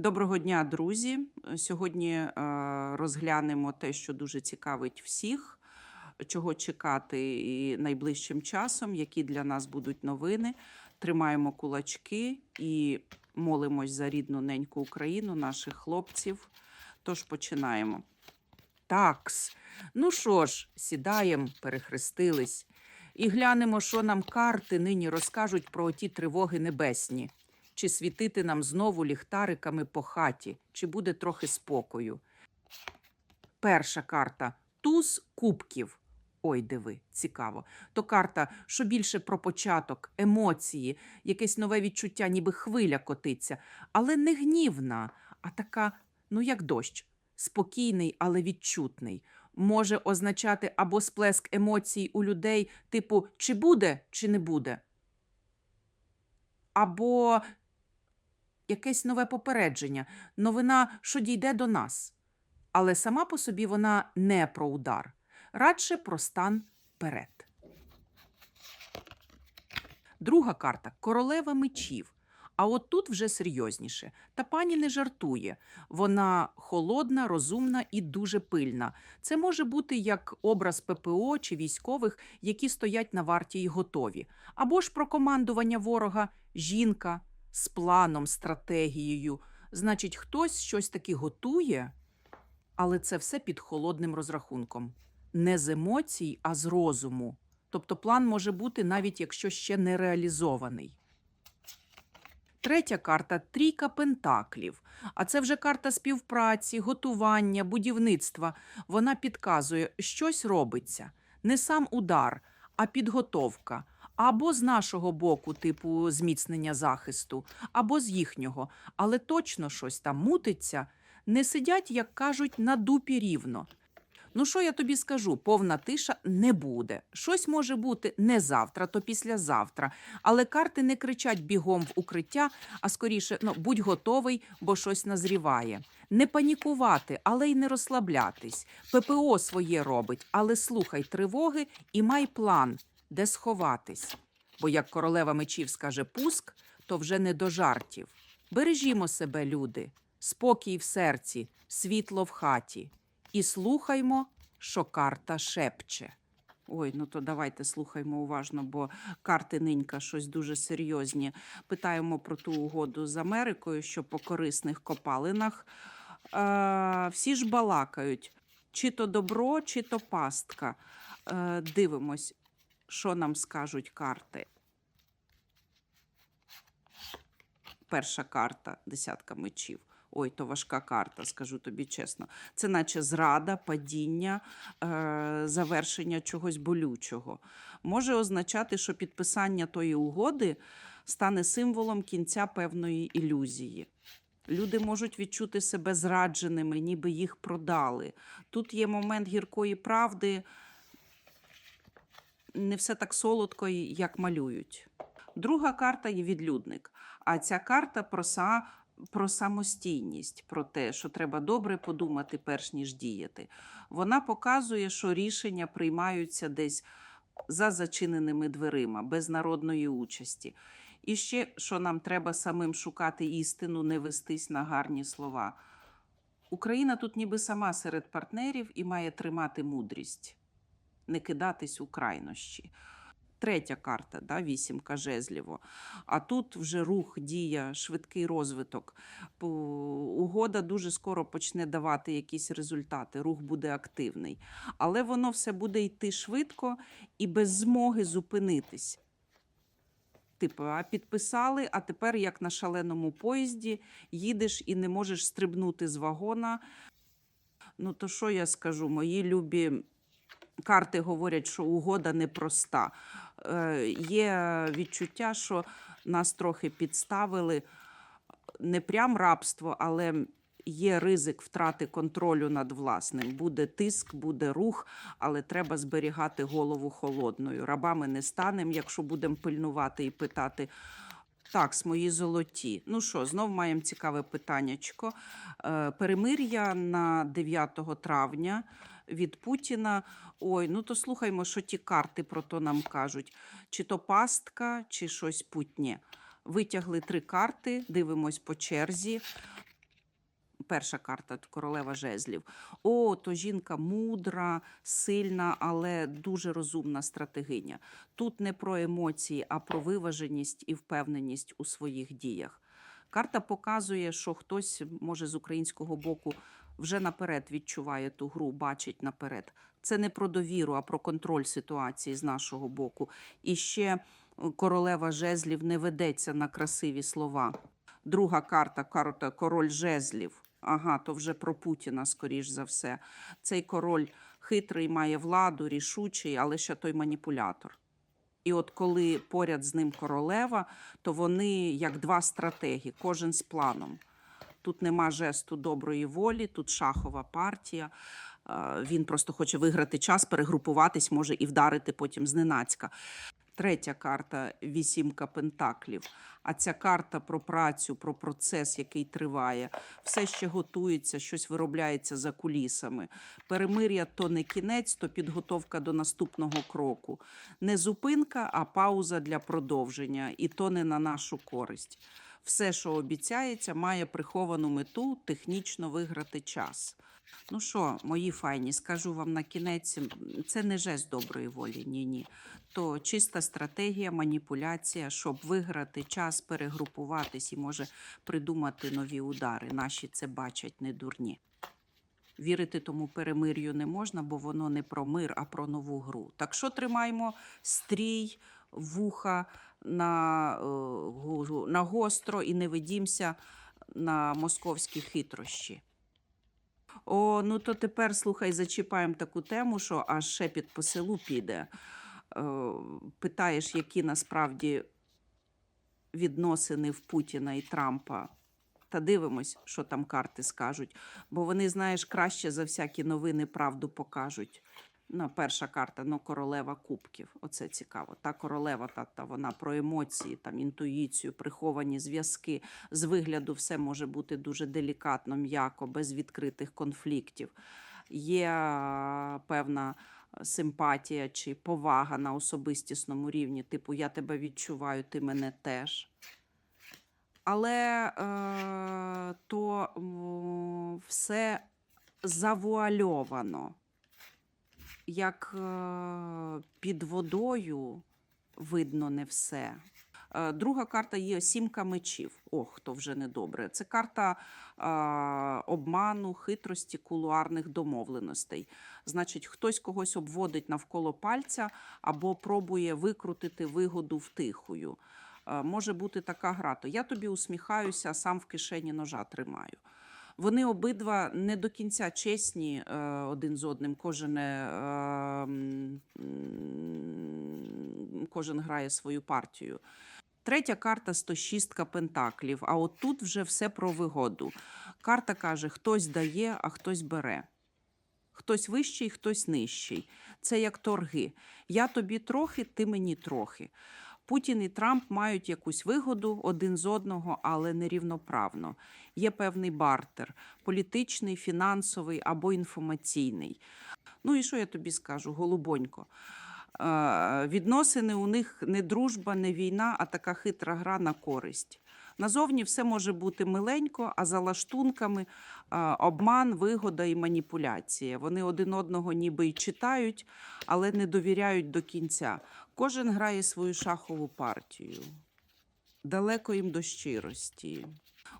Доброго дня, друзі. Сьогодні е, розглянемо те, що дуже цікавить всіх, чого чекати і найближчим часом, які для нас будуть новини. Тримаємо кулачки і молимось за рідну неньку Україну, наших хлопців. Тож починаємо. Такс. Ну що ж, сідаємо, перехрестились і глянемо, що нам карти нині розкажуть про оті тривоги небесні. Чи світити нам знову ліхтариками по хаті, чи буде трохи спокою. Перша карта туз кубків. Ой, диви, цікаво. То карта, що більше про початок, емоції, якесь нове відчуття, ніби хвиля котиться, але не гнівна, а така, ну як дощ, спокійний, але відчутний. Може означати або сплеск емоцій у людей, типу чи буде, чи не буде. Або якесь нове попередження, новина, що дійде до нас. Але сама по собі вона не про удар, радше про стан перед. Друга карта королева мечів. А от тут вже серйозніше. Та пані не жартує. Вона холодна, розумна і дуже пильна. Це може бути як образ ППО чи військових, які стоять на варті й готові. Або ж про командування ворога жінка з планом, стратегією. Значить, хтось щось таки готує, але це все під холодним розрахунком. Не з емоцій, а з розуму. Тобто план може бути навіть якщо ще не реалізований. Третя карта трійка пентаклів. А це вже карта співпраці, готування, будівництва. Вона підказує, щось робиться. Не сам удар, а підготовка. Або з нашого боку, типу зміцнення захисту, або з їхнього. Але точно щось там мутиться. Не сидять, як кажуть, на дупі рівно. Ну, що я тобі скажу? Повна тиша не буде. Щось може бути не завтра, то післязавтра. Але карти не кричать бігом в укриття, а скоріше, ну, будь готовий, бо щось назріває. Не панікувати, але й не розслаблятись. ППО своє робить, але слухай тривоги і май план, де сховатись. Бо як королева мечів скаже пуск, то вже не до жартів. Бережімо себе, люди, спокій в серці, світло в хаті. І слухаймо, що карта шепче. Ой, ну то давайте слухаймо уважно, бо карти нинька щось дуже серйозні. Питаємо про ту угоду з Америкою, що по корисних копалинах. Е, всі ж балакають, чи то добро, чи то пастка. Е, дивимось, що нам скажуть карти. Перша карта десятка мечів. Ой, то важка карта, скажу тобі чесно. Це наче зрада, падіння, е, завершення чогось болючого. Може означати, що підписання тої угоди стане символом кінця певної ілюзії. Люди можуть відчути себе зрадженими, ніби їх продали. Тут є момент гіркої правди, не все так солодко, як малюють. Друга карта є відлюдник. А ця карта про, са, про самостійність, про те, що треба добре подумати, перш ніж діяти. Вона показує, що рішення приймаються десь за зачиненими дверима, без народної участі. І ще, що нам треба самим шукати істину, не вестись на гарні слова. Україна тут ніби сама серед партнерів і має тримати мудрість, не кидатись у крайнощі. Третя карта, да, вісімка жезліво. А тут вже рух, дія, швидкий розвиток. Угода дуже скоро почне давати якісь результати, рух буде активний. Але воно все буде йти швидко і без змоги зупинитись. Типу, а підписали, а тепер, як на шаленому поїзді, їдеш і не можеш стрибнути з вагона. Ну, то що я скажу? Мої любі карти говорять, що угода непроста. Е, є відчуття, що нас трохи підставили не прям рабство, але є ризик втрати контролю над власним. Буде тиск, буде рух, але треба зберігати голову холодною. Рабами не станемо, якщо будемо пильнувати і питати. Так, з мої золоті. Ну що, знов маємо цікаве питаннячко. Е, Перемир'я на 9 травня від Путіна. Ой, ну то слухаймо, що ті карти про то нам кажуть. Чи то пастка, чи щось путнє. Витягли три карти, дивимось по черзі. перша карта королева жезлів. О, то жінка мудра, сильна, але дуже розумна стратегиня. Тут не про емоції, а про виваженість і впевненість у своїх діях. Карта показує, що хтось може з українського боку вже наперед відчуває ту гру, бачить наперед. Це не про довіру, а про контроль ситуації з нашого боку. І ще е, королева жезлів не ведеться на красиві слова. Друга карта, карта король жезлів. Ага, то вже про Путіна, скоріш за все. Цей король хитрий, має владу, рішучий, але ще той маніпулятор. І от коли поряд з ним королева, то вони як два стратегі, кожен з планом. Тут нема жесту доброї волі, тут шахова партія. Е, Він просто хоче виграти час, перегрупуватись, може і вдарити потім зненацька. Третя карта вісімка пентаклів. А ця карта про працю, про процес, який триває. Все ще готується, щось виробляється за кулісами. Перемир'я то не кінець, то підготовка до наступного кроку. Не зупинка, а пауза для продовження, і то не на нашу користь. Все, що обіцяється, має приховану мету технічно виграти час. Ну що, мої файні, скажу вам на кінець, це не жест доброї волі, ні, ні. То чиста стратегія, маніпуляція, щоб виграти час, перегрупуватись і може придумати нові удари. Наші це бачать не дурні. Вірити тому перемир'ю не можна, бо воно не про мир, а про нову гру. Так що тримаємо стрій, вуха на, е, на гостро і не ведімося на московські хитрощі. О, ну то тепер слухай, зачіпаємо таку тему, що аж шепіт по селу піде. Е, питаєш, які насправді відносини в Путіна і Трампа. Та дивимось, що там карти скажуть. Бо вони, знаєш, краще за всякі новини правду покажуть. Ну, перша карта ну, королева кубків. Оце цікаво. Та королева, та, та вона про емоції, там інтуїцію, приховані зв'язки. З вигляду все може бути дуже делікатно, м'яко, без відкритих конфліктів. Є певна симпатія чи повага на особистісному рівні, типу я тебе відчуваю, ти мене теж. Але е, то все завуальовано як е, під водою видно не все. Е, Друга карта є сімка мечів. Ох, то вже недобре. Це карта е, обману, хитрості, кулуарних домовленостей. Значить, хтось когось обводить навколо пальця або пробує викрутити вигоду втихою. Е, Може бути така гра. То я тобі усміхаюся, а сам в кишені ножа тримаю. Вони обидва не до кінця чесні е, один з одним. Кожен, е, м, м, кожен грає свою партію. Третя карта 106 пентаклів. А от тут вже все про вигоду. Карта каже: хтось дає, а хтось бере. Хтось вищий, хтось нижчий. Це як торги. Я тобі трохи, ти мені трохи. Путін і Трамп мають якусь вигоду один з одного, але нерівноправно. Є певний бартер політичний, фінансовий або інформаційний. Ну і що я тобі скажу, голубонько? Е, відносини у них не дружба, не війна, а така хитра гра на користь. Назовні все може бути миленько, а за лаштунками обман, вигода і маніпуляція. Вони один одного ніби й читають, але не довіряють до кінця. Кожен грає свою шахову партію. Далеко їм до щирості.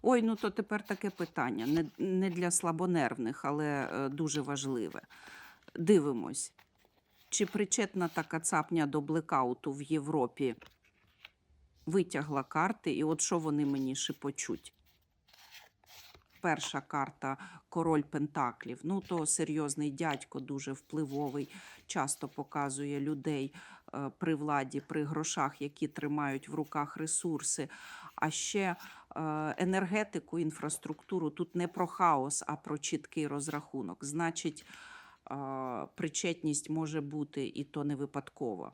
Ой, ну то тепер таке питання. Не, не для слабонервних, але е, дуже важливе. Дивимось, чи причетна така цапня до блекауту в Європі витягла карти, і от що вони мені шепочуть. Перша карта король Пентаклів. Ну, то серйозний дядько, дуже впливовий, часто показує людей е, при владі, при грошах, які тримають в руках ресурси. А ще е, енергетику, інфраструктуру. Тут не про хаос, а про чіткий розрахунок. Значить, е, причетність може бути і то не випадково.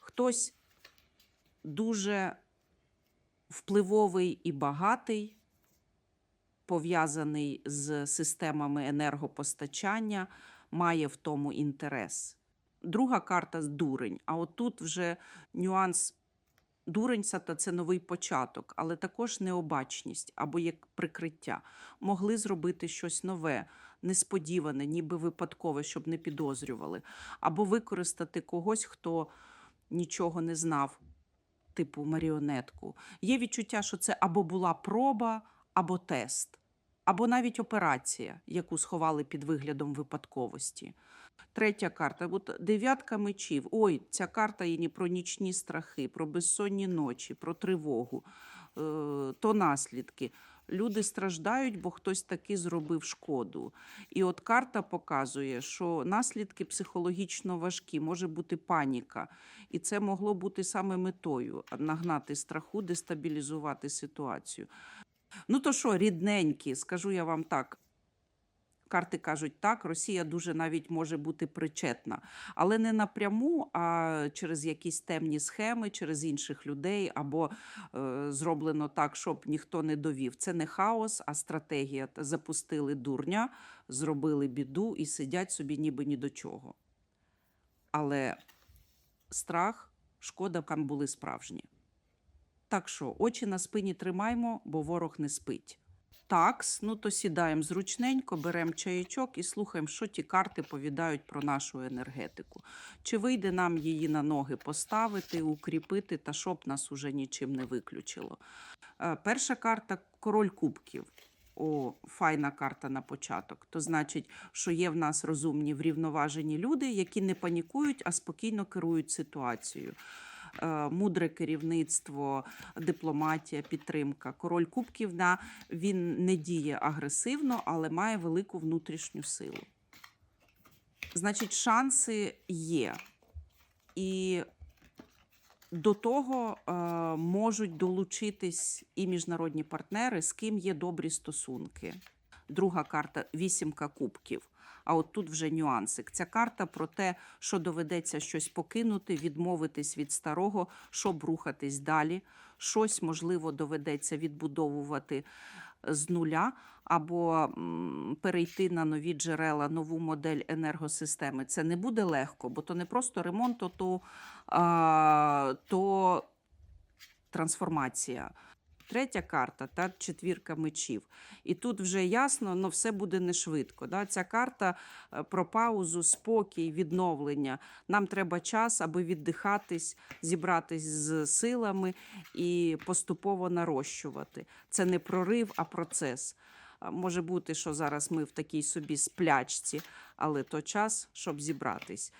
Хтось дуже впливовий і багатий, пов'язаний з системами енергопостачання, має в тому інтерес. Друга карта дурень. А отут вже нюанс Дурень це новий початок, але також необачність або як прикриття. Могли зробити щось нове, несподіване, ніби випадкове, щоб не підозрювали, або використати когось, хто нічого не знав, типу маріонетку. Є відчуття, що це або була проба, або тест, або навіть операція, яку сховали під виглядом випадковості. Третя карта. От дев'ятка мечів. Ой, ця карта є про нічні страхи, про безсонні ночі, про тривогу, е, то наслідки. Люди страждають, бо хтось таки зробив шкоду. І от карта показує, що наслідки психологічно важкі, може бути паніка. І це могло бути саме метою нагнати страху, дестабілізувати ситуацію. Ну то що, рідненькі, скажу я вам так. Карти кажуть, так, Росія дуже навіть може бути причетна, але не напряму, а через якісь темні схеми, через інших людей, або е, зроблено так, щоб ніхто не довів. Це не хаос, а стратегія. Запустили дурня, зробили біду і сидять собі ніби ні до чого. Але страх, шкода, там були справжні. Так що очі на спині тримаймо, бо ворог не спить. Такс, ну то сідаємо зручненько, беремо чаєчок і слухаємо, що ті карти повідають про нашу енергетику. Чи вийде нам її на ноги поставити, укріпити, та щоб нас уже нічим не виключило. Е, Перша карта король кубків. О, файна карта на початок. То значить, що є в нас розумні врівноважені люди, які не панікують, а спокійно керують ситуацією. Е, Мудре керівництво, дипломатія, підтримка. Король кубків на він не діє агресивно, але має велику внутрішню силу. Значить, шанси є. І до того е, можуть долучитись і міжнародні партнери, з ким є добрі стосунки. Друга карта вісімка кубків. А от тут вже нюансик. Ця карта про те, що доведеться щось покинути, відмовитись від старого, щоб рухатись далі. Щось, можливо, доведеться відбудовувати з нуля або перейти на нові джерела, нову модель енергосистеми. Це не буде легко, бо то не просто ремонт, то, то, то трансформація. Третя карта та четвірка мечів. І тут вже ясно, але все буде не швидко. Да? Ця карта е, про паузу, спокій, відновлення. Нам треба час, аби віддихатись, зібратись з силами і поступово нарощувати. Це не прорив, а процес. Може бути, що зараз ми в такій собі сплячці, але то час, щоб зібратись.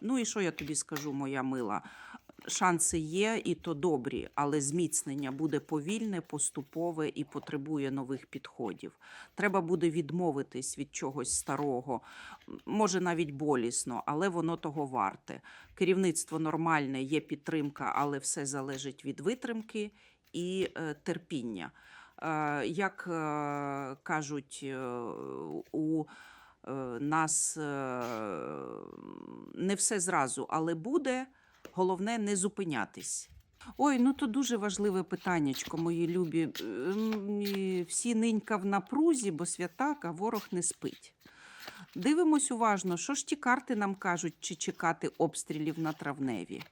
Ну і що я тобі скажу, моя мила? Шанси є, і то добрі, але зміцнення буде повільне, поступове і потребує нових підходів. Треба буде відмовитись від чогось старого, може навіть болісно, але воно того варте. Керівництво нормальне, є підтримка, але все залежить від витримки і е, терпіння. Е, як е, кажуть у нас не все зразу, але буде. Головне не зупинятись. Ой, ну то дуже важливе питаннячко, мої любі. Ем, Всі нинька в напрузі, бо святак, а ворог не спить. Дивимось уважно, що ж ті карти нам кажуть, чи чекати обстрілів на травневі.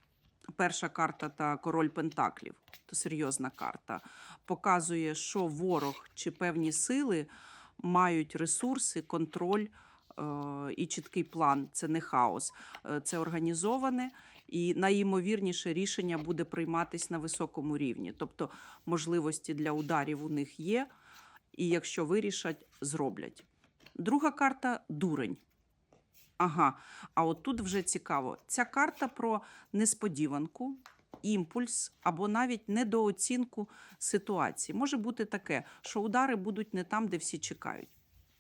Перша карта та король Пентаклів, то серйозна карта, показує, що ворог чи певні сили мають ресурси, контроль е, і чіткий план. Це не хаос, Е, це організоване і найімовірніше рішення буде прийматись на високому рівні. Тобто можливості для ударів у них є, і якщо вирішать, зроблять. Друга карта дурень. Ага, а от тут вже цікаво. Ця карта про несподіванку, імпульс або навіть недооцінку ситуації. Може бути таке, що удари будуть не там, де всі чекають.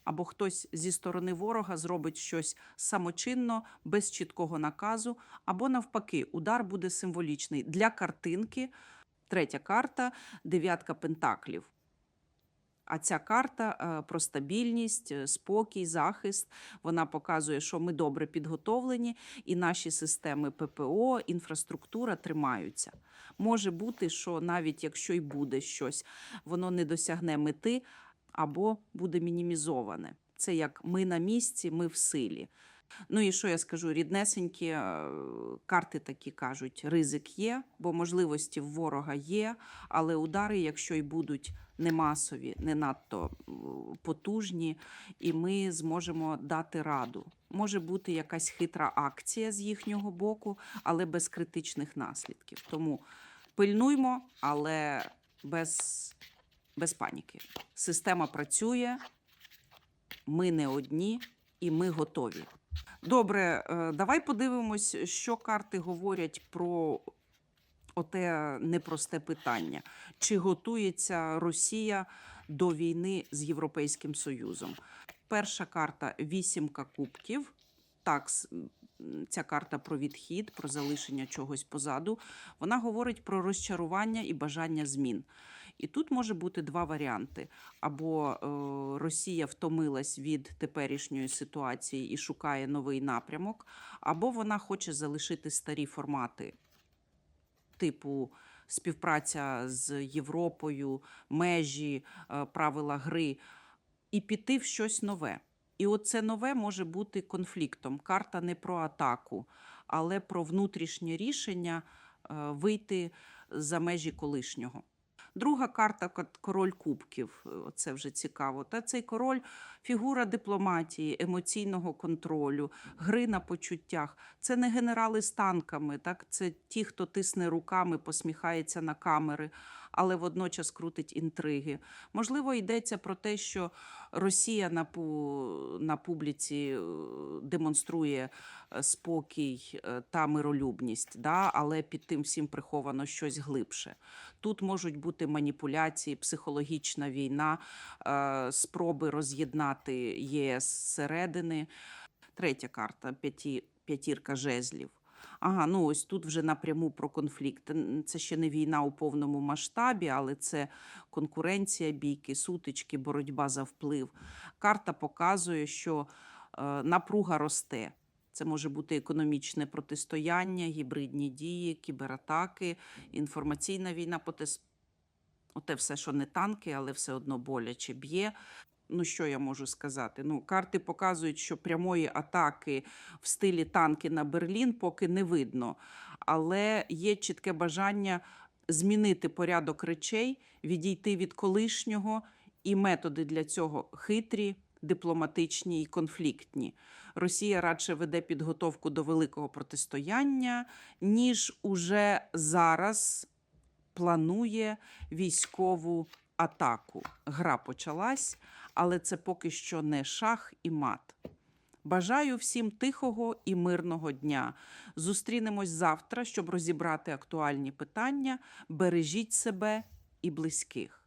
Або хтось зі сторони ворога зробить щось самочинно, без чіткого наказу, або навпаки, удар буде символічний для картинки. Третя карта дев'ятка пентаклів. А ця карта е, про стабільність, е, спокій, захист. Вона показує, що ми добре підготовлені, і наші системи ППО, інфраструктура тримаються. Може бути, що навіть якщо й буде щось, воно не досягне мети або буде мінімізоване. Це як ми на місці, ми в силі. Ну і що я скажу? Ріднесенькі е, карти такі кажуть: ризик є, бо можливості в ворога є, але удари, якщо й будуть не масові, не надто потужні, і ми зможемо дати раду. Може бути якась хитра акція з їхнього боку, але без критичних наслідків. Тому пильнуймо, але без, без паніки. Система працює, ми не одні і ми готові. Добре, е, давай подивимось, що карти говорять про оте непросте питання. Чи готується Росія до війни з Європейським Союзом? Перша карта вісімка кубків. Так, ця карта про відхід, про залишення чогось позаду. Вона говорить про розчарування і бажання змін. І тут може бути два варіанти: або е, Росія втомилась від теперішньої ситуації і шукає новий напрямок, або вона хоче залишити старі формати, типу співпраця з Європою, межі, е, правила гри, і піти в щось нове. І оце нове може бути конфліктом. Карта не про атаку, але про внутрішнє рішення е, вийти за межі колишнього. Друга карта король кубків. Е, Це вже цікаво. Та цей король фігура дипломатії, емоційного контролю, гри на почуттях. Це не генерали з танками, так це ті, хто тисне руками, посміхається на камери, але водночас крутить інтриги. Можливо, йдеться про те, що Росія на, на публіці е, демонструє е, спокій е, та миролюбність, да? але під тим всім приховано щось глибше. Тут можуть бути маніпуляції, психологічна війна, спроби роз'єднати ЄС зсередини. Третя карта п'яті, п'ятірка жезлів. Ага, ну ось тут вже напряму про конфлікт. Це ще не війна у повному масштабі, але це конкуренція, бійки, сутички, боротьба за вплив. Карта показує, що е, напруга росте. Це може бути економічне протистояння, гібридні дії, кібератаки, інформаційна війна. потис- Оте все, що не танки, але все одно боляче б'є. Ну, що я можу сказати? Ну, карти показують, що прямої атаки в стилі танки на Берлін поки не видно. Але є чітке бажання змінити порядок речей, відійти від колишнього, і методи для цього хитрі, дипломатичні і конфліктні. Росія радше веде підготовку до великого протистояння, ніж уже зараз планує військову атаку. Гра почалась, але це поки що не шах і мат. Бажаю всім тихого і мирного дня. Зустрінемось завтра, щоб розібрати актуальні питання. Бережіть себе і близьких.